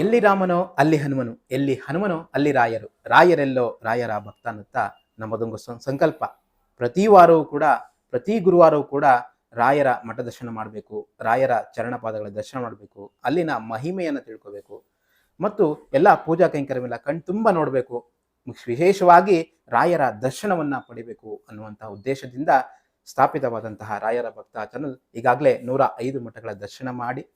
ಎಲ್ಲಿ ರಾಮನೋ ಅಲ್ಲಿ ಹನುಮನು, ಎಲ್ಲಿ ಹನುಮನೋ ಅಲ್ಲಿ ರಾಯರು. ರಾಯರೆಲ್ಲೋ ರಾಯರ ಭಕ್ತ ಅನ್ನುತ್ತಾ ನಮ್ಮದೊಂದು ಸಂಕಲ್ಪ. ಪ್ರತಿ ವಾರವೂ ಕೂಡ, ಪ್ರತಿ ಗುರುವಾರವೂ ಕೂಡ ರಾಯರ ಮಠ ದರ್ಶನ ಮಾಡಬೇಕು, ರಾಯರ ಚರಣಪಾದಗಳ ದರ್ಶನ ಮಾಡಬೇಕು, ಅಲ್ಲಿನ ಮಹಿಮೆಯನ್ನು ತಿಳ್ಕೋಬೇಕು. ಮತ್ತು ಎಲ್ಲ ಪೂಜಾ ಕೈಂಕರ್ಯವೆಲ್ಲ ಕಣ್ತುಂಬ ನೋಡಬೇಕು. ವಿಶೇಷವಾಗಿ ರಾಯರ ದರ್ಶನವನ್ನ ಪಡಿಬೇಕು ಅನ್ನುವಂತಹ ಉದ್ದೇಶದಿಂದ ಸ್ಥಾಪಿತವಾದಂತಹ ರಾಯರ ಭಕ್ತ ಚಾನಲ್ ಈಗಾಗಲೇ ನೂರ ಐದು ಮಠಗಳ ದರ್ಶನ ಮಾಡಿ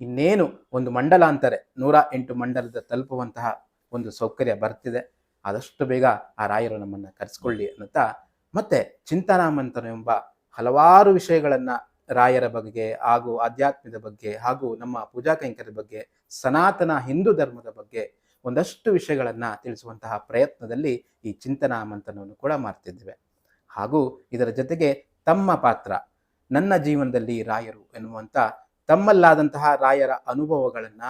ಇನ್ನೇನು ಒಂದು ಮಂಡಲ ಅಂತಾರೆ. ನೂರ ಎಂಟು ಮಂಡಲದ ತಲುಪುವಂತಹ ಒಂದು ಸೌಕರ್ಯ ಬರ್ತಿದೆ. ಆದಷ್ಟು ಬೇಗ ಆ ರಾಯರು ನಮ್ಮನ್ನು ಕರೆಸ್ಕೊಳ್ಳಿ ಅನ್ನುತ್ತಾ ಮತ್ತೆ ಚಿಂತನಾಮಂಥನ ಎಂಬ ಹಲವಾರು ವಿಷಯಗಳನ್ನು ರಾಯರ ಬಗ್ಗೆ ಹಾಗೂ ಆಧ್ಯಾತ್ಮದ ಬಗ್ಗೆ ಹಾಗೂ ನಮ್ಮ ಪೂಜಾ ಕೈಂಕರ್ಯದ ಬಗ್ಗೆ, ಸನಾತನ ಹಿಂದೂ ಧರ್ಮದ ಬಗ್ಗೆ ಒಂದಷ್ಟು ವಿಷಯಗಳನ್ನು ತಿಳಿಸುವಂತಹ ಪ್ರಯತ್ನದಲ್ಲಿ ಈ ಚಿಂತನಾಮಂತನವನ್ನು ಕೂಡ ಮಾಡ್ತಿದ್ದೇವೆ. ಹಾಗೂ ಇದರ ಜೊತೆಗೆ ತಮ್ಮ ಪಾತ್ರ, ನನ್ನ ಜೀವನದಲ್ಲಿ ರಾಯರು ಎನ್ನುವಂತ ತಮ್ಮಲ್ಲಾದಂತಹ ರಾಯರ ಅನುಭವಗಳನ್ನ,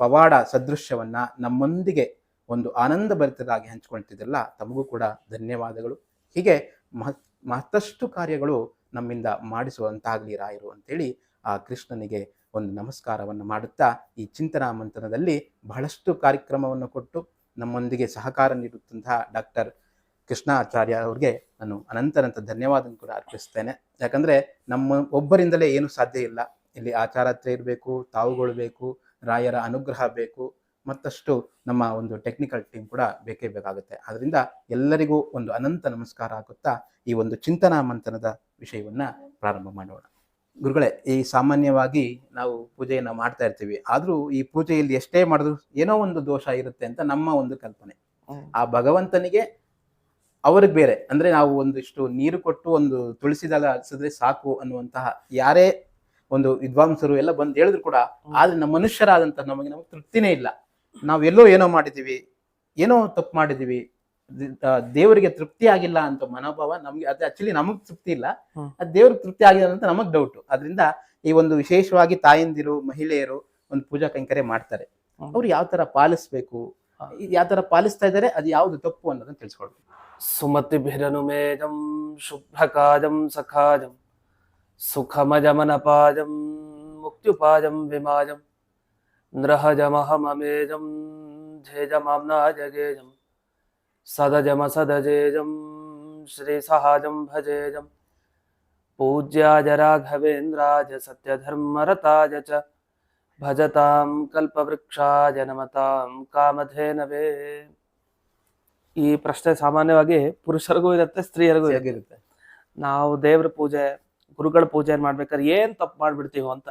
ಪವಾಡ ಸದೃಶ್ಯವನ್ನ ನಮ್ಮೊಂದಿಗೆ ಒಂದು ಆನಂದ ಭರಿತರಾಗಿ ಹಂಚಿಕೊಳ್ತಿದ್ದಲ್ಲ ತಮಗೂ ಕೂಡ ಧನ್ಯವಾದಗಳು. ಹೀಗೆ ಮಹ ಮತ್ತಷ್ಟು ಕಾರ್ಯಗಳು ನಮ್ಮಿಂದ ಮಾಡಿಸುವಂತಾಗಲಿ ರಾಯರು ಅಂತೇಳಿ ಆ ಕೃಷ್ಣನಿಗೆ ಒಂದು ನಮಸ್ಕಾರವನ್ನು ಮಾಡುತ್ತಾ, ಈ ಚಿಂತನಾ ಮಂಥನದಲ್ಲಿ ಬಹಳಷ್ಟು ಕಾರ್ಯಕ್ರಮವನ್ನು ಕೊಟ್ಟು ನಮ್ಮೊಂದಿಗೆ ಸಹಕಾರ ನೀಡುತ್ತಂತಹ ಡಾಕ್ಟರ್ ಕೃಷ್ಣಾಚಾರ್ಯ ಅವ್ರಿಗೆ ನಾನು ಅನಂತನಂತ ಧನ್ಯವಾದ ಕೂಡ ಅರ್ಪಿಸ್ತೇನೆ. ಯಾಕಂದ್ರೆ ನಮ್ಮ ಒಬ್ಬರಿಂದಲೇ ಏನು ಸಾಧ್ಯ ಇಲ್ಲ. ಇಲ್ಲಿ ಆಚಾರತ್ರೆ ಇರಬೇಕು ತಾವುಗಳು ಬೇಕು ರಾಯರ ಅನುಗ್ರಹ ಬೇಕು ಮತ್ತಷ್ಟು ನಮ್ಮ ಒಂದು ಟೆಕ್ನಿಕಲ್ ಟೀಮ್ ಕೂಡ ಬೇಕೇ ಬೇಕಾಗುತ್ತೆ. ಅದರಿಂದ ಎಲ್ಲರಿಗೂ ಒಂದು ಅನಂತ ನಮಸ್ಕಾರ ಆಗುತ್ತಾ ಈ ಒಂದು ಚಿಂತನಾ ಮಂಥನದ ವಿಷಯವನ್ನ ಪ್ರಾರಂಭ ಮಾಡೋಣ. ಗುರುಗಳೇ ಈ ಸಾಮಾನ್ಯವಾಗಿ ನಾವು ಪೂಜೆಯನ್ನ ಮಾಡ್ತಾ ಇರ್ತೀವಿ. ಆದರೂ ಈ ಪೂಜೆಯಲ್ಲಿ ಎಷ್ಟೇ ಮಾಡಿದ್ರು ಏನೋ ಒಂದು ದೋಷ ಇರುತ್ತೆ ಅಂತ ನಮ್ಮ ಒಂದು ಕಲ್ಪನೆ. ಆ ಭಗವಂತನಿಗೆ ಅವ್ರಿಗೆ ಬೇರೆ. ಅಂದ್ರೆ ನಾವು ಒಂದಿಷ್ಟು ನೀರು ಕೊಟ್ಟು ಒಂದು ತುಳಸಿದಾಗ ಹಚ್ಚಿದ್ರೆ ಸಾಕು ಅನ್ನುವಂತಹ ಯಾರೇ ಒಂದು ವಿದ್ವಾಂಸರು ಎಲ್ಲ ಬಂದು ಹೇಳಿದ್ರು ಕೂಡ ಆದ್ರೆ ನಮ್ಮ ಮನುಷ್ಯರಾದಂತ ನಮಗೆ ನಮಗೆ ತೃಪ್ತಿನೇ ಇಲ್ಲ. ನಾವು ಎಲ್ಲೋ ಏನೋ ಮಾಡಿದೀವಿ ಏನೋ ತಪ್ಪು ಮಾಡಿದೀವಿ ದೇವರಿಗೆ ತೃಪ್ತಿ ಆಗಿಲ್ಲ ಅಂತ ಮನೋಭಾವ ನಮ್ಗೆ ಅದು ಆಕ್ಚುಲಿ ನಮಗ್ ತೃಪ್ತಿ ಇಲ್ಲ. ಅದು ದೇವ್ರಿಗೆ ತೃಪ್ತಿ ಆಗಿಲ್ಲ ಅಂತ ನಮಗ್ ಡೌಟ್ ಅದರಿಂದ ಈ ಒಂದು ವಿಶೇಷವಾಗಿ ತಾಯಂದಿರು ಮಹಿಳೆಯರು ಒಂದು ಪೂಜಾ ಕೈಂಕರ್ಯ ಮಾಡ್ತಾರೆ. ಅವ್ರು ಯಾವ ತರ ಪಾಲಿಸ್ಬೇಕು ಯಾವ ತರ ಪಾಲಿಸ್ತಾ ಇದ್ದಾರೆ ಅದು ಯಾವ್ದು ತಪ್ಪು ಅನ್ನೋದನ್ನ ತಿಳ್ಸ್ಕೊಳ್ಬೇಕು. ಸುಮತಿಭಿರನುಮೇಜಂ ಶುಭ್ರಕಾಜಂ ಸಖಾಜಂ. ಸುಖಮಜಮನಪಾಜಂ ಮುಕ್ತ್ಯುಪಾಜಂ ವಿಮಾಜಂ ನೃಹಜಮಹಮಮೇಜಂ ಝೇಜಮಾಮ್ನಾಜಗೇಜಂ ಸದಜಮ ಸದಜೇಜಂ ಶ್ರೀಸಹಾಜಂ ಭಜೇಜಂ ಪೂಜ್ಯಾಜ ರಾಘವೇಂದ್ರಾಜ ಸತ್ಯಧರ್ಮರತಾಜ ಚ ಭಜತಾಂ ಕಲ್ಪವೃಕ್ಷಾಜ ನಮತಾಂ ಕಾಮಧೇನವೇ ಈ ಪ್ರಶ್ನೆ ಸಾಮಾನ್ಯವಾಗಿ ಪುರುಷರಿಗೂ ಇರುತ್ತೆ ಸ್ತ್ರೀಯರಿಗೂ ಇರುತ್ತೆ ಹೇಗಿರುತ್ತೆ ನಾವು ದೇವ್ರ ಪೂಜೆ ಗುರುಗಳ ಪೂಜೆ ಮಾಡ್ಬೇಕಾದ್ರೆ ಏನ್ ತಪ್ಪು ಮಾಡ್ಬಿಡ್ತೀವೋ ಅಂತ.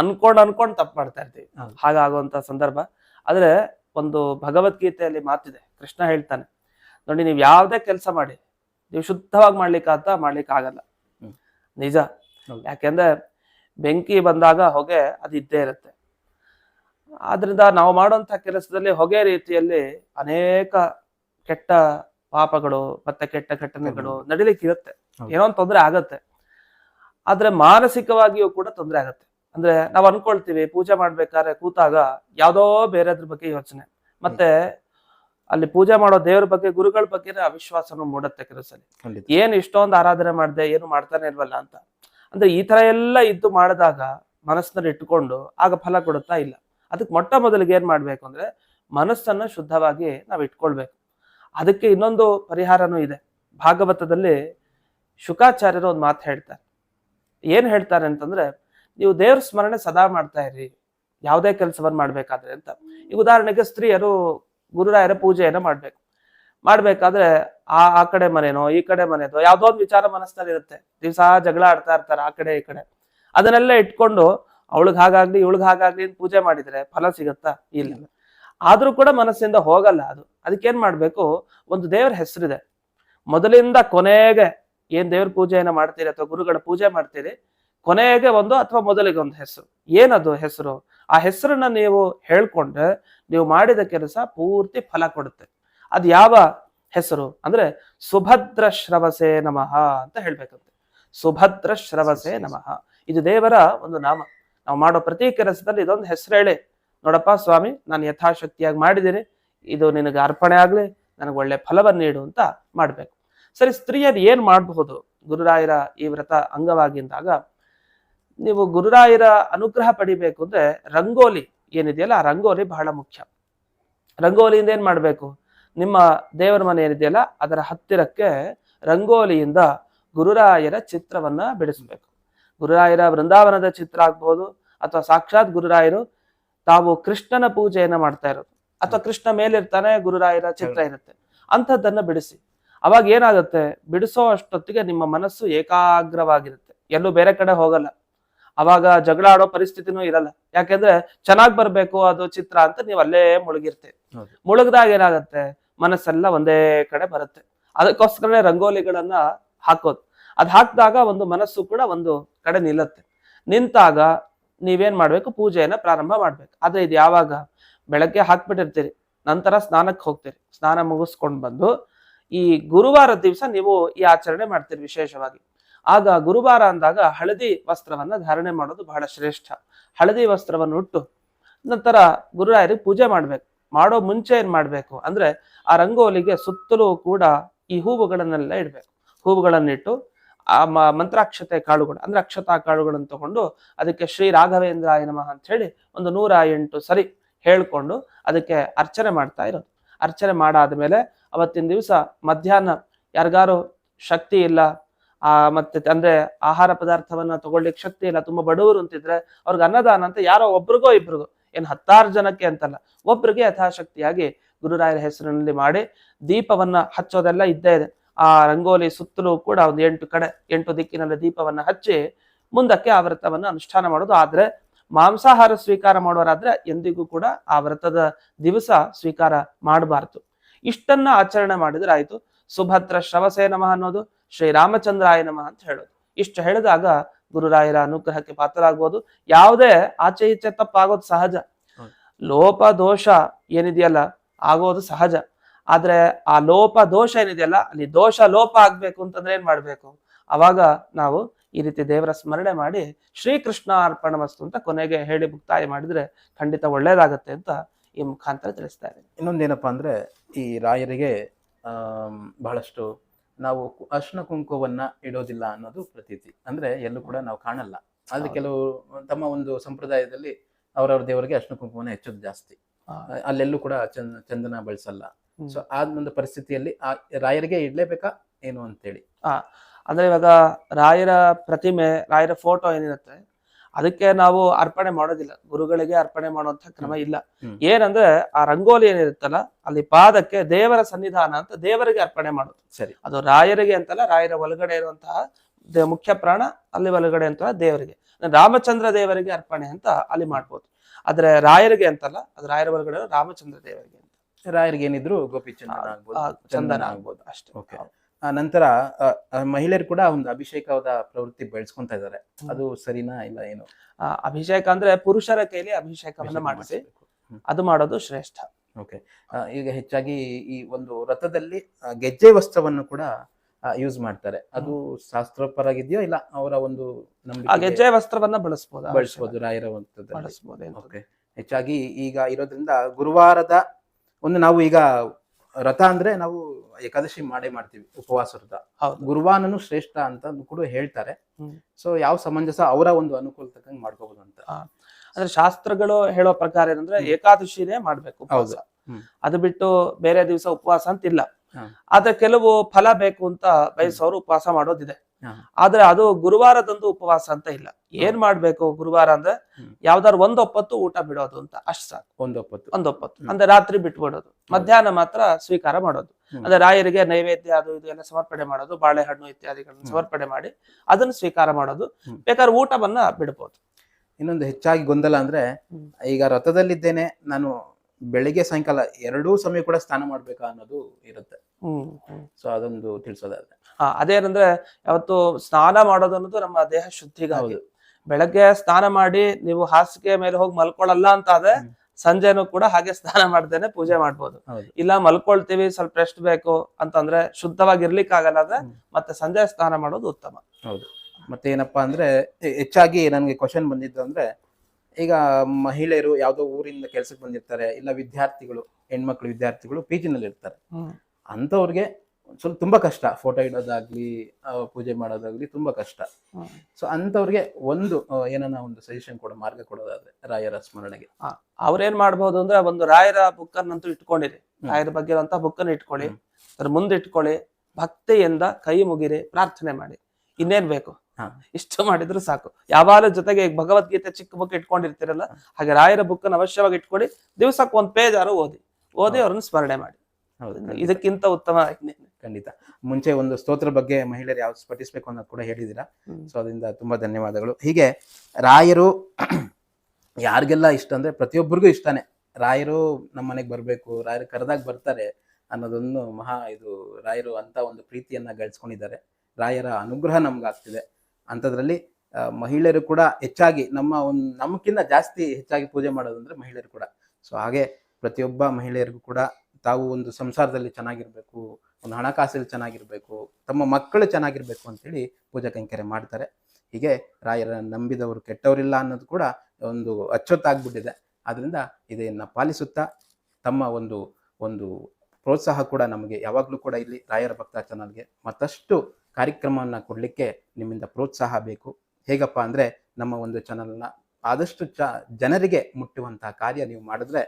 ಅನ್ಕೊಂಡ್ ಅನ್ಕೊಂಡ್ ತಪ್ಪು ಮಾಡ್ತಾ ಇರ್ತೀವಿ. ಹಾಗಾಗುವಂತ ಸಂದರ್ಭ. ಆದ್ರೆ ಒಂದು ಭಗವದ್ಗೀತೆಯಲ್ಲಿ ಮಾತಿದೆ. ಕೃಷ್ಣ ಹೇಳ್ತಾನೆ ನೋಡಿ ನೀವು ಯಾವ್ದೇ ಕೆಲಸ ಮಾಡಿ ನೀವು ಶುದ್ಧವಾಗಿ ಮಾಡ್ಲಿಕ್ಕಾಗ್ತ ಮಾಡ್ಲಿಕ್ಕೆ ಆಗಲ್ಲ. ನಿಜ. ಯಾಕೆಂದ್ರೆ ಬೆಂಕಿ ಬಂದಾಗ ಹೊಗೆ ಅದು ಇದ್ದೇ ಇರುತ್ತೆ. ಆದ್ರಿಂದ ನಾವು ಮಾಡುವಂತ ಕೆಲಸದಲ್ಲಿ ಹೊಗೆ ರೀತಿಯಲ್ಲಿ ಅನೇಕ ಕೆಟ್ಟ ಪಾಪಗಳು ಮತ್ತೆ ಕೆಟ್ಟ ಘಟನೆಗಳು ನಡಿಲಿಕ್ಕೆ ಇರುತ್ತೆ ಏನೋ ಒಂದು ತೊಂದರೆ ಆಗತ್ತೆ. ಆದ್ರೆ ಮಾನಸಿಕವಾಗಿಯೂ ಕೂಡ ತೊಂದರೆ ಆಗತ್ತೆ. ಅಂದ್ರೆ ನಾವ್ ಅನ್ಕೊಳ್ತೀವಿ ಪೂಜೆ ಮಾಡ್ಬೇಕಾದ್ರೆ ಕೂತಾಗ ಯಾವ್ದೋ ಬೇರೆದ್ರ ಬಗ್ಗೆ ಯೋಚನೆ. ಮತ್ತೆ ಅಲ್ಲಿ ಪೂಜೆ ಮಾಡೋ ದೇವ್ರ ಬಗ್ಗೆ ಗುರುಗಳ ಬಗ್ಗೆ ಅವಿಶ್ವಾಸನೂ ಮೂಡತ್ತೆ ಕೆಲಸದಲ್ಲಿ ಏನು ಏನ್ ಇಷ್ಟೊಂದು ಆರಾಧನೆ ಮಾಡ್ದೆ ಏನು ಮಾಡ್ತಾನೆ ಇಲ್ವಲ್ಲ ಅಂತ. ಅಂದ್ರೆ ಈ ತರ ಎಲ್ಲ ಇದ್ದು ಮಾಡಿದಾಗ ಮನಸ್ಸಿನಲ್ಲಿ ಇಟ್ಕೊಂಡು ಆಗ ಫಲ ಕೊಡುತ್ತಾ ಇಲ್ಲ. ಅದಕ್ಕೆ ಮೊಟ್ಟ ಮೊದಲಿಗೆ ಏನ್ ಮಾಡ್ಬೇಕು ಅಂದ್ರೆ ಮನಸ್ಸನ್ನ ಶುದ್ಧವಾಗಿ ನಾವು ಇಟ್ಕೊಳ್ಬೇಕು. ಅದಕ್ಕೆ ಇನ್ನೊಂದು ಪರಿಹಾರನೂ ಇದೆ. ಭಾಗವತದಲ್ಲಿ ಶುಕಾಚಾರ್ಯರು ಒಂದು ಮಾತು ಹೇಳ್ತಾರೆ. ಏನ್ ಹೇಳ್ತಾರೆ ಅಂತಂದ್ರೆ, ನೀವು ದೇವ್ರ ಸ್ಮರಣೆ ಸದಾ ಮಾಡ್ತಾ ಇರಿ, ಯಾವುದೇ ಕೆಲಸವನ್ನ ಮಾಡ್ಬೇಕಾದ್ರೆ ಅಂತ. ಈಗ ಉದಾಹರಣೆಗೆ ಸ್ತ್ರೀಯರು ಗುರುರಾಯರ ಪೂಜೆಯನ್ನ ಮಾಡ್ಬೇಕು. ಮಾಡ್ಬೇಕಾದ್ರೆ ಆ ಆ ಕಡೆ ಮನೆನೋ, ಈ ಕಡೆ ಮನೆದೋ, ಯಾವುದೋ ಒಂದು ವಿಚಾರ ಮನಸ್ಸಲ್ಲಿ ಇರುತ್ತೆ. ದಿವಸ ಜಗಳ ಆಡ್ತಾ ಇರ್ತಾರೆ ಆ ಕಡೆ, ಈ ಕಡೆ. ಅದನ್ನೆಲ್ಲ ಇಟ್ಕೊಂಡು ಅವಳಿಗೆ ಹಾಗಾಗ್ಲಿ, ಇವಳಿಗೆ ಹಾಗಾಗ್ಲಿ ಅಂತ ಪೂಜೆ ಮಾಡಿದ್ರೆ ಫಲ ಸಿಗುತ್ತಾ? ಇಲ್ಲ. ಆದ್ರೂ ಕೂಡ ಮನಸ್ಸಿಂದ ಹೋಗಲ್ಲ ಅದು. ಅದಕ್ಕೇನ್ ಮಾಡ್ಬೇಕು? ಒಂದು ದೇವ್ರ ಹೆಸರಿದೆ. ಮೊದಲಿಂದ ಕೊನೆಗೆ ಏನ್ ದೇವ್ರ ಪೂಜೆಯನ್ನ ಮಾಡ್ತೀರಿ ಅಥವಾ ಗುರುಗಳ ಪೂಜೆ ಮಾಡ್ತೀರಿ? ಕೊನೆಗೆ ಒಂದು ಅಥವಾ ಮೊದಲಿಗೆ ಒಂದು ಹೆಸರು. ಏನದು ಹೆಸರು? ಆ ಹೆಸರನ್ನ ನೀವು ಹೇಳ್ಕೊಂಡ್ರೆ ನೀವು ಮಾಡಿದ ಕೆಲಸ ಪೂರ್ತಿ ಫಲ ಕೊಡುತ್ತೆ. ಅದು ಯಾವ ಹೆಸರು? ಅಂದ್ರೆ ಸುಭದ್ರ ಶ್ರವಸೆ ನಮಃ ಅಂತ ಹೇಳ್ಬೇಕಂತೆ. ಸುಭದ್ರ ಶ್ರವಸೆ ನಮಃ. ಇದು ದೇವರ ಒಂದು ನಾಮ. ನಾವು ಮಾಡೋ ಪ್ರತಿ ಕೆಲಸದಲ್ಲಿ ಇದೊಂದು ಹೆಸರು ಹೇಳಿ. ನೋಡಪ್ಪ ಸ್ವಾಮಿ ನಾನು ಯಥಾಶಕ್ತಿಯಾಗಿ ಮಾಡಿದ್ದೀನಿ. ಇದು ನಿನಗೆ ಅರ್ಪಣೆ ಆಗ್ಲಿ ನನಗೆ ಒಳ್ಳೆ ಫಲವನ್ನು ನೀಡು ಅಂತ ಮಾಡ್ಬೇಕು. ಸರಿ ಸ್ತ್ರೀಯರು ಏನ್ ಮಾಡಬಹುದು? ಗುರುರಾಯರ ಈ ವ್ರತ ಅಂಗವಾಗಿ ಅಂದಾಗ ನೀವು ಗುರುರಾಯರ ಅನುಗ್ರಹ ಪಡಿಬೇಕು ಅಂದ್ರೆ ರಂಗೋಲಿ ಏನಿದೆಯಲ್ಲ ಆ ರಂಗೋಲಿ ಬಹಳ ಮುಖ್ಯ. ರಂಗೋಲಿಯಿಂದ ಏನ್ ಮಾಡ್ಬೇಕು? ನಿಮ್ಮ ದೇವರ ಮನೆ ಏನಿದೆಯಲ್ಲ ಅದರ ಹತ್ತಿರಕ್ಕೆ ರಂಗೋಲಿಯಿಂದ ಗುರುರಾಯರ ಚಿತ್ರವನ್ನ ಬಿಡಿಸ್ಬೇಕು. ಗುರುರಾಯರ ವೃಂದಾವನದ ಚಿತ್ರ ಆಗ್ಬಹುದು ಅಥವಾ ಸಾಕ್ಷಾತ್ ಗುರುರಾಯರು ತಾವು ಕೃಷ್ಣನ ಪೂಜೆಯನ್ನ ಮಾಡ್ತಾ ಇರೋದು. ಅಥವಾ ಕೃಷ್ಣ ಮೇಲಿರ್ತಾನೆ ಗುರುರಾಯರ ಚಿತ್ರ ಇರುತ್ತೆ. ಅಂಥದ್ದನ್ನ ಬಿಡಿಸಿ. ಅವಾಗ ಏನಾಗುತ್ತೆ? ಬಿಡಿಸೋ ಅಷ್ಟೊತ್ತಿಗೆ ನಿಮ್ಮ ಮನಸ್ಸು ಏಕಾಗ್ರವಾಗಿರುತ್ತೆ. ಎಲ್ಲೂ ಬೇರೆ ಕಡೆ ಹೋಗಲ್ಲ. ಅವಾಗ ಜಗಳ ಆಡೋ ಪರಿಸ್ಥಿತಿನೂ ಇರಲ್ಲ. ಯಾಕೆಂದ್ರೆ ಚೆನ್ನಾಗ್ ಬರ್ಬೇಕು ಅದು ಚಿತ್ರ ಅಂತ ನೀವು ಅಲ್ಲೇ ಮುಳುಗಿರ್ತೀವಿ. ಮುಳುಗ್ದಾಗ ಏನಾಗತ್ತೆ? ಮನಸ್ಸೆಲ್ಲ ಒಂದೇ ಕಡೆ ಬರುತ್ತೆ. ಅದಕ್ಕೋಸ್ಕರನೇ ರಂಗೋಲಿಗಳನ್ನ ಹಾಕೋದು. ಅದ್ ಹಾಕಿದಾಗ ಒಂದು ಮನಸ್ಸು ಕೂಡ ಒಂದು ಕಡೆ ನಿಲ್ಲತ್ತೆ. ನಿಂತಾಗ ನೀವೇನ್ ಮಾಡ್ಬೇಕು? ಪೂಜೆಯನ್ನ ಪ್ರಾರಂಭ ಮಾಡ್ಬೇಕು. ಆದ್ರೆ ಇದು ಯಾವಾಗ ಬೆಳಗ್ಗೆ ಹಾಕ್ಬಿಟ್ಟಿರ್ತೀರಿ. ನಂತರ ಸ್ನಾನಕ್ಕೆ ಹೋಗ್ತೀರಿ. ಸ್ನಾನ ಮುಗಿಸ್ಕೊಂಡ್ ಬಂದು ಈ ಗುರುವಾರ ದಿವಸ ನೀವು ಈ ಆಚರಣೆ ಮಾಡ್ತೀರಿ ವಿಶೇಷವಾಗಿ. ಆಗ ಗುರುವಾರ ಅಂದಾಗ ಹಳದಿ ವಸ್ತ್ರವನ್ನ ಧಾರಣೆ ಮಾಡೋದು ಬಹಳ ಶ್ರೇಷ್ಠ. ಹಳದಿ ವಸ್ತ್ರವನ್ನು ಉಟ್ಟು ನಂತರ ಗುರುರಾಯರಿಗೆ ಪೂಜೆ ಮಾಡ್ಬೇಕು. ಮಾಡೋ ಮುಂಚೆ ಏನ್ ಮಾಡ್ಬೇಕು ಅಂದ್ರೆ ಆ ರಂಗೋಲಿಗೆ ಸುತ್ತಲೂ ಕೂಡ ಈ ಹೂವುಗಳನ್ನೆಲ್ಲ ಇಡ್ಬೇಕು. ಹೂವುಗಳನ್ನಿಟ್ಟು ಆ ಮ- ಮಂತ್ರಾಕ್ಷತೆ ಕಾಳುಗಳು ಅಂದ್ರೆ ಅಕ್ಷತಾ ಕಾಳುಗಳನ್ನು ತಗೊಂಡು ಅದಕ್ಕೆ ಶ್ರೀ ರಾಘವೇಂದ್ರಾಯ ನಮಃ ಅಂತ ಹೇಳಿ ಒಂದು ನೂರ ಎಂಟು ಸರಿ ಹೇಳ್ಕೊಂಡು ಅದಕ್ಕೆ ಅರ್ಚನೆ ಮಾಡ್ತಾ ಇರೋದು. ಅರ್ಚನೆ ಮಾಡಾದ್ಮೇಲೆ ಅವತ್ತಿನ ದಿವಸ ಮಧ್ಯಾಹ್ನ ಯಾರಿಗಾರು ಶಕ್ತಿ ಇಲ್ಲ, ಆ, ಮತ್ತೆ ಅಂದ್ರೆ ಆಹಾರ ಪದಾರ್ಥವನ್ನ ತಗೊಳ್ಲಿಕ್ಕೆ ಶಕ್ತಿ ಇಲ್ಲ, ತುಂಬಾ ಬಡವರು ಅಂತಿದ್ರೆ ಅವ್ರಿಗೆ ಅನ್ನದಾನ ಅಂತ ಯಾರೋ ಒಬ್ರಿಗೋ ಇಬ್ರಿಗೋ, ಏನ್ ಹತ್ತಾರು ಜನಕ್ಕೆ ಅಂತಲ್ಲ, ಒಬ್ರಿಗೆ ಯಥಾಶಕ್ತಿಯಾಗಿ ಗುರುರಾಯರ ಹೆಸರಿನಲ್ಲಿ ಮಾಡಿ ದೀಪವನ್ನ ಹಚ್ಚೋದೆಲ್ಲ ಇದ್ದೇ ಇದೆ. ಆ ರಂಗೋಲಿ ಸುತ್ತಲೂ ಕೂಡ ಒಂದು ಎಂಟು ಕಡೆ, ಎಂಟು ದಿಕ್ಕಿನಲ್ಲಿ ದೀಪವನ್ನ ಹಚ್ಚಿ ಮುಂದಕ್ಕೆ ಆ ವ್ರತವನ್ನು ಅನುಷ್ಠಾನ ಮಾಡೋದು. ಆದ್ರೆ ಮಾಂಸಾಹಾರ ಸ್ವೀಕಾರ ಮಾಡೋರಾದ್ರೆ ಎಂದಿಗೂ ಕೂಡ ಆ ವ್ರತದ ದಿವಸ ಸ್ವೀಕಾರ ಮಾಡಬಾರ್ದು. ಇಷ್ಟನ್ನ ಆಚರಣೆ ಮಾಡಿದ್ರೆ ಆಯ್ತು. ಸುಭದ್ರ ಶ್ರವಸೇ ನಮಃ ಅನ್ನೋದು, ಶ್ರೀರಾಮಚಂದ್ರಾಯ ನಮಃ ಅಂತ ಹೇಳೋದು. ಇಷ್ಟು ಹೇಳಿದಾಗ ಗುರುರಾಯರ ಅನುಗ್ರಹಕ್ಕೆ ಪಾತ್ರರಾಗ್ಬೋದು. ಯಾವುದೇ ಆಚೆ ಈಚೆ ತಪ್ಪಾಗೋದು ಸಹಜ. ಲೋಪ, ದೋಷ ಏನಿದೆಯಲ್ಲ, ಆಗೋದು ಸಹಜ. ಆದ್ರೆ ಆ ಲೋಪ, ದೋಷ ಏನಿದೆಯಲ್ಲ, ಅಲ್ಲಿ ದೋಷ, ಲೋಪ ಆಗ್ಬೇಕು ಅಂತಂದ್ರೆ ಏನ್ ಮಾಡ್ಬೇಕು? ಅವಾಗ ನಾವು ಈ ರೀತಿ ದೇವರ ಸ್ಮರಣೆ ಮಾಡಿ ಶ್ರೀಕೃಷ್ಣ ಅರ್ಪಣ ವಸ್ತು ಅಂತ ಕೊನೆಗೆ ಹೇಳಿ ಮುಕ್ತಾಯ ಮಾಡಿದ್ರೆ ಖಂಡಿತ ಒಳ್ಳೇದಾಗತ್ತೆ ಅಂತ ಈ ಮುಖಾಂತರ ತಿಳಿಸ್ತಾ ಇದ್ದೀನಿ ಇನ್ನೊಂದೇನಪ್ಪ ಅಂದ್ರೆ ಈ ರಾಯರಿಗೆ ಬಹಳಷ್ಟು ನಾವು ಕುಂಕುಮವನ್ನ ಕುಂಕುವನ್ನ ಇಡೋದಿಲ್ಲ ಅನ್ನೋದು ಪ್ರತೀತಿ. ಅಂದ್ರೆ ಎಲ್ಲೂ ಕೂಡ ನಾವು ಕಾಣಲ್ಲ. ಆದ್ರೆ ಕೆಲವು ತಮ್ಮ ಒಂದು ಸಂಪ್ರದಾಯದಲ್ಲಿ ಅವರವ್ರ ದೇವರಿಗೆ ಅರ್ಶನ ಕುಂಕುಮನ ಹೆಚ್ಚೋದು ಜಾಸ್ತಿ. ಅಲ್ಲೆಲ್ಲೂ ಕೂಡ ಚಂದ ಚಂದನ ಬಳಸಲ್ಲ. ಸೊ ಆ ಒಂದು ಪರಿಸ್ಥಿತಿಯಲ್ಲಿ ಆ ರಾಯರಿಗೆ ಇಡ್ಲೇಬೇಕಾ ಏನು ಅಂತೇಳಿ? ಅಂದ್ರೆ ಇವಾಗ ರಾಯರ ಪ್ರತಿಮೆ ರಾಯರ ಫೋಟೋ ಏನಿರುತ್ತೆ ಅದಕ್ಕೆ ನಾವು ಅರ್ಪಣೆ ಮಾಡೋದಿಲ್ಲ. ಗುರುಗಳಿಗೆ ಅರ್ಪಣೆ ಮಾಡುವಂತ ಕ್ರಮ ಇಲ್ಲ. ಏನಂದ್ರೆ ಆ ರಂಗೋಲಿ ಏನಿರುತ್ತಲ್ಲ ಅಲ್ಲಿ ಪಾದಕ್ಕೆ ದೇವರ ಸನ್ನಿಧಾನ ಅಂತ ದೇವರಿಗೆ ಅರ್ಪಣೆ ಮಾಡೋದು. ಸರಿ. ಅದು ರಾಯರಿಗೆ ಅಂತಲ್ಲ ರಾಯರ ಒಳಗಡೆ ಇರುವಂತಹ ಮುಖ್ಯ ಪ್ರಾಣ ಅಲ್ಲಿ ಒಳಗಡೆ ಅಂತ ದೇವರಿಗೆ. ರಾಮಚಂದ್ರ ದೇವರಿಗೆ ಅರ್ಪಣೆ ಅಂತ ಅಲ್ಲಿ ಮಾಡ್ಬೋದು. ಆದ್ರೆ ರಾಯರಿಗೆ ಅಂತಲ್ಲ ಅದು ರಾಯರ ಒಳಗಡೆ ರಾಮಚಂದ್ರ ದೇವರಿಗೆ ಅಂತ. ರಾಯರಿಗೆ ಏನಿದ್ರು ಗೋಪಿ ಚಂದನ ಆಗ್ಬೋದು ಚಂದನ ಆಗ್ಬೋದು. ಅಷ್ಟೇ. ನಂತರ ಮಹಿಳೆಯರು ಕೂಡ ಒಂದು ಅಭಿಷೇಕವಾದ ಪ್ರವೃತ್ತಿ ಬೆಳೆಸ್ಕೊಂತ ಇದ್ದಾರೆ. ಅದು ಸರಿನಾ ಇಲ್ಲ ಏನು? ಅಭಿಷೇಕ ಅಂದ್ರೆ ಪುರುಷರ ಕೈಲಿ ಅಭಿಷೇಕವನ್ನ ಮಾಡಿಸಿ ಅದು ಮಾಡೋದು ಶ್ರೇಷ್ಠ. ಓಕೆ. ಈಗ ಹೆಚ್ಚಾಗಿ ಈ ಒಂದು ರಥದಲ್ಲಿ ಗೆಜ್ಜೆ ವಸ್ತ್ರವನ್ನು ಕೂಡ ಯೂಸ್ ಮಾಡ್ತಾರೆ. ಅದು ಶಾಸ್ತ್ರೋಪರಾಗಿದೆಯೋ ಇಲ್ಲ ಅವರ ಒಂದು ಗೆಜ್ಜೆ ವಸ್ತ್ರವನ್ನ ಬಳಸ್ಬೋದು ಬಳಸ್ಬೋದು ರಾಯರ ಬಳಸಬಹುದು ಹೆಚ್ಚಾಗಿ ಈಗ ಇರೋದ್ರಿಂದ ಗುರುವಾರದ ಒಂದು ನಾವು ಈಗ ರಥ ಅಂದ್ರೆ ನಾವು ಏಕಾದಶಿ ಮಾಡೇ ಮಾಡ್ತೀವಿ ಉಪವಾಸ ರಥ. ಗುರುವಾನನು ಶ್ರೇಷ್ಠ ಅಂತ ಕೂಡ ಹೇಳ್ತಾರೆ. ಸೊ ಯಾವ ಸಮಂಜಸ ಅವರ ಒಂದು ಅನುಕೂಲ ತಕ್ಕಂಗೆ ಮಾಡ್ಕೋಬಹುದು ಅಂತ ಅಂದ್ರೆ ಶಾಸ್ತ್ರಗಳು ಹೇಳೋ ಪ್ರಕಾರ ಏನಂದ್ರೆ ಏಕಾದಶಿನೇ ಮಾಡ್ಬೇಕು ಹೌದು. ಅದು ಬಿಟ್ಟು ಬೇರೆ ದಿವಸ ಉಪವಾಸ ಅಂತ ಇಲ್ಲ ಹಾ. ಆದ್ರೆ ಕೆಲವು ಫಲ ಬೇಕು ಅಂತ ಬಯಸೋರು ಉಪವಾಸ ಮಾಡೋದಿದೆ. ಆದ್ರೆ ಅದು ಗುರುವಾರದಂದು ಉಪವಾಸ ಅಂತ ಇಲ್ಲ. ಏನ್ ಮಾಡ್ಬೇಕು ಗುರುವಾರ ಅಂದ್ರೆ ಯಾವ್ದಾದ್ರು ಯಾವ್ದಾರು ಒಂದೊಪ್ಪತ್ತು ಊಟ ಬಿಡೋದು ಅಂತ ಅಷ್ಟ್ ಸಾಕು. ಒಂದೊಪ್ಪತ್ತು. ಒಂದೊಪ್ಪತ್ತು. ಅಂದ್ರೆ ರಾತ್ರಿ ಬಿಟ್ಬಿಡೋದು. ಮಧ್ಯಾಹ್ನ ಮಾತ್ರ ಸ್ವೀಕಾರ ಮಾಡೋದು. ಅಂದ್ರೆ ರಾಯರಿಗೆ ನೈವೇದ್ಯ ಅದು ಇದು ಎಲ್ಲ ಸಮರ್ಪಣೆ ಮಾಡೋದು ಬಾಳೆಹಣ್ಣು ಇತ್ಯಾದಿಗಳನ್ನ ಸಮರ್ಪಣೆ ಮಾಡಿ ಅದನ್ನ ಸ್ವೀಕಾರ ಮಾಡೋದು. ಬೇಕಾದ್ರೆ ಊಟವನ್ನ ಬಿಡ್ಬೋದು. ಇನ್ನೊಂದು ಹೆಚ್ಚಾಗಿ ಗೊಂದಲ ಅಂದ್ರೆ. ಈಗ ರಥದಲ್ಲಿದ್ದೇನೆ ನಾನು ಬೆಳಿಗ್ಗೆ ಸಾಯಂಕಾಲ ಎರಡೂ ಸಮಯ ಕೂಡ ಸ್ನಾನ ಮಾಡ್ಬೇಕಾ ಅನ್ನೋದು ಇರುತ್ತೆ. ಸೊ ಅದೊಂದು ತಿಳಿಸೋದಾದ್ರೆ. ಹಾ ಅದೇನಂದ್ರೆ ಯಾವತ್ತು ಸ್ನಾನ ಮಾಡೋದು ಅನ್ನೋದು ನಮ್ಮ ದೇಹ ಶುದ್ಧಿಗಾಗಿ. ಬೆಳಗ್ಗೆ ಸ್ನಾನ ಮಾಡಿ ನೀವು ಹಾಸಿಗೆ ಮೇಲೆ ಹೋಗಿ ಮಲ್ಕೊಳ್ಳಲ್ಲ ಅಂತ ಆದ್ರೆ. ಸಂಜೆನೂ ಕೂಡ ಹಾಗೆ ಸ್ನಾನ ಮಾಡ್ದೇನೆ ಪೂಜೆ ಮಾಡ್ಬೋದು. ಇಲ್ಲ ಮಲ್ಕೊಳ್ತೀವಿ ಸ್ವಲ್ಪ ರೆಸ್ಟ್ ಬೇಕು ಅಂತಂದ್ರೆ ಶುದ್ಧವಾಗಿ ಇರ್ಲಿಕ್ಕೆ ಆಗಲ್ಲ ಅಂದ್ರೆ ಮತ್ತೆ ಸಂಜೆ ಸ್ನಾನ ಮಾಡೋದು ಉತ್ತಮ. ಹೌದು. ಮತ್ತೆ ಏನಪ್ಪಾ ಅಂದ್ರೆ ಹೆಚ್ಚಾಗಿ ನನಗೆ ಕ್ವಶನ್ ಬಂದಿದ್ದು ಅಂದ್ರೆ ಈಗ ಮಹಿಳೆಯರು ಯಾವ್ದೋ ಊರಿಂದ ಕೆಲ್ಸಕ್ಕೆ ಬಂದಿರ್ತಾರೆ ಇಲ್ಲ ವಿದ್ಯಾರ್ಥಿಗಳು ಹೆಣ್ಮಕ್ಳು ವಿದ್ಯಾರ್ಥಿಗಳು ಪಿ ನಲ್ಲಿ ಇರ್ತಾರೆ ಅಂಥವ್ರಿಗೆ ಸ್ವಲ್ಪ ತುಂಬಾ ಕಷ್ಟ. ಫೋಟೋ ಇಡೋದಾಗ್ಲಿ ಪೂಜೆ ಮಾಡೋದಾಗ್ಲಿ ತುಂಬಾ ಕಷ್ಟ. ಸೊ ಅಂಥವ್ರಿಗೆ ಒಂದು ಏನನ್ನ ಒಂದು ಸಜೆಷನ್ ಕೊಡೋ ಮಾರ್ಗ ಕೊಡೋದಾದ್ರೆ ರಾಯರ ಸ್ಮರಣೆಗೆ. ಅವ್ರೇನ್ ಮಾಡ್ಬೋದು ಅಂದ್ರೆ ಒಂದು ರಾಯರ ಬುಕ್ ಅನ್ನಂತೂ ಇಟ್ಕೊಂಡಿರಿ. ರಾಯರ ಬಗ್ಗೆ ಇರುವಂತ ಬುಕ್ ಅನ್ನ ಇಟ್ಕೊಳ್ಳಿ. ಅದ್ರ ಮುಂದೆ ಇಟ್ಕೊಳ್ಳಿ. ಭಕ್ತಿಯಿಂದ ಕೈ ಮುಗಿರಿ ಪ್ರಾರ್ಥನೆ ಮಾಡಿ. ಇನ್ನೇನ್ ಬೇಕು. ಇಷ್ಟು ಮಾಡಿದ್ರು ಸಾಕು. ಯಾವಾಗಲೂ ಜೊತೆಗೆ ಭಗವದ್ಗೀತೆ ಚಿಕ್ಕ ಬುಕ್ ಇಟ್ಕೊಂಡಿರ್ತೀರಲ್ಲ ಹಾಗೆ ರಾಯರ ಬುಕ್ ಅನ್ನ ಅವಶ್ಯವಾಗಿ ಇಟ್ಕೊಳ್ಳಿ. ದಿವಸಕ್ಕೆ ಒಂದ್ ಪೇಜ್ ಆರು ಓದಿ ಓದಿ. ಅವ್ರನ್ನ ಸ್ಮರಣೆ ಮಾಡಿ. ಹೌದು ಇದಕ್ಕಿಂತ ಉತ್ತಮ. ಖಂಡಿತ. ಮುಂಚೆ ಒಂದು ಸ್ತೋತ್ರ ಬಗ್ಗೆ ಮಹಿಳೆಯರು ಯಾವ್ದು ಸ್ಪರ್ಧಿಸಬೇಕು ಅನ್ನೋದು ಕೂಡ ಹೇಳಿದಿರಾ. ಸೊ ಅದರಿಂದ ತುಂಬಾ ಧನ್ಯವಾದಗಳು. ಹೀಗೆ ರಾಯರು ಯಾರಿಗೆಲ್ಲ ಇಷ್ಟ ಅಂದ್ರೆ ಪ್ರತಿಯೊಬ್ಬರಿಗೂ ಇಷ್ಟನೇ. ರಾಯರು ನಮ್ಮ ಮನೆಗೆ ಬರಬೇಕು ರಾಯರು ಕರೆದಾಗ ಬರ್ತಾರೆ ಅನ್ನೋದೊಂದು ಮಹಾ ಇದು ರಾಯರು ಅಂತ ಒಂದು ಪ್ರೀತಿಯನ್ನ ಗಳಿಸ್ಕೊಂಡಿದ್ದಾರೆ. ರಾಯರ ಅನುಗ್ರಹ ನಮ್ಗಾಗ್ತಿದೆ. ಅಂಥದ್ರಲ್ಲಿ ಆ, ಮಹಿಳೆಯರು ಕೂಡ ಹೆಚ್ಚಾಗಿ ನಮ್ಮ ಒಂದು ನಮ್ಕಿಂತ ಜಾಸ್ತಿ ಹೆಚ್ಚಾಗಿ ಪೂಜೆ ಮಾಡೋದಂದ್ರೆ ಮಹಿಳೆಯರು ಕೂಡ. ಸೊ ಹಾಗೆ ಪ್ರತಿಯೊಬ್ಬ ಮಹಿಳೆಯರಿಗೂ ಕೂಡ ತಾವು ಒಂದು ಸಂಸಾರದಲ್ಲಿ ಚೆನ್ನಾಗಿರಬೇಕು, ಒಂದು ಹಣಕಾಸಲ್ಲಿ ಚೆನ್ನಾಗಿರಬೇಕು, ತಮ್ಮ ಮಕ್ಕಳು ಚೆನ್ನಾಗಿರ್ಬೇಕು ಅಂತೇಳಿ ಪೂಜಾ ಕೈಂಕರ್ಯ ಮಾಡ್ತಾರೆ. ಹೀಗೆ ರಾಯರ ನಂಬಿದವರು ಕೆಟ್ಟವರಿಲ್ಲ ಅನ್ನೋದು ಕೂಡ ಒಂದು ಅಚ್ಚೊತ್ತಾಗ್ಬಿಟ್ಟಿದೆ. ಆದ್ದರಿಂದ ಇದನ್ನು ಪಾಲಿಸುತ್ತಾ ತಮ್ಮ ಒಂದು ಒಂದು ಪ್ರೋತ್ಸಾಹ ಕೂಡ ನಮಗೆ ಯಾವಾಗಲೂ ಕೂಡ ಇಲ್ಲಿ ರಾಯರ ಭಕ್ತ ಚಾನಲ್ಗೆ ಮತ್ತಷ್ಟು ಕಾರ್ಯಕ್ರಮವನ್ನು ಕೊಡಲಿಕ್ಕೆ ನಿಮ್ಮಿಂದ ಪ್ರೋತ್ಸಾಹ ಬೇಕು. ಹೇಗಪ್ಪ ಅಂದರೆ ನಮ್ಮ ಒಂದು ಚಾನಲ್ನ ಆದಷ್ಟು ಚ ಜನರಿಗೆ ಮುಟ್ಟುವಂತಹ ಕಾರ್ಯ ನೀವು ಮಾಡಿದ್ರೆ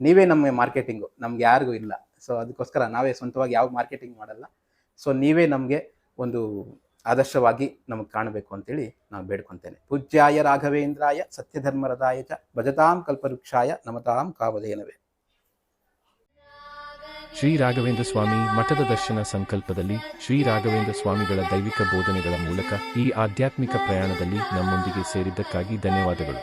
ನೀವೇ ನಮ್ಮ ಮಾರ್ಕೆಟಿಂಗು ನಮ್ಗೆ ಯಾರಿಗೂ ಇಲ್ಲ. ಸೊ ಅದಕ್ಕೋಸ್ಕರ ನಾವೇ ಸ್ವಂತವಾಗಿ ಯಾವ ಮಾರ್ಕೆಟಿಂಗ್ ಮಾಡಲ್ಲ. ಸೊ ನೀವೇ ನಮಗೆ ಒಂದು ಆದರ್ಶವಾಗಿ ನಮಗೆ ಕಾಣಬೇಕು ಅಂತೇಳಿ ನಾನು ಬೇಡ್ಕೊತೇನೆ. ಪೂಜ್ಯಾಯ ರಾಘವೇಂದ್ರಾಯ ಸತ್ಯಧರ್ಮರದಾಯ ಚ ಭಜತಾಂ ಕಲ್ಪವೃಕ್ಷಾಯ ನಮತಾಂ ಕಾವಲೇನವೇ ಶ್ರೀ ರಾಘವೇಂದ್ರ ಸ್ವಾಮಿ ಮಠದ ದರ್ಶನ ಸಂಕಲ್ಪದಲ್ಲಿ ಶ್ರೀ ರಾಘವೇಂದ್ರ ಸ್ವಾಮಿಗಳ ದೈವಿಕ ಬೋಧನೆಗಳ ಮೂಲಕ ಈ ಆಧ್ಯಾತ್ಮಿಕ ಪ್ರಯಾಣದಲ್ಲಿ ನಮ್ಮೊಂದಿಗೆ ಸೇರಿದ್ದಕ್ಕಾಗಿ ಧನ್ಯವಾದಗಳು.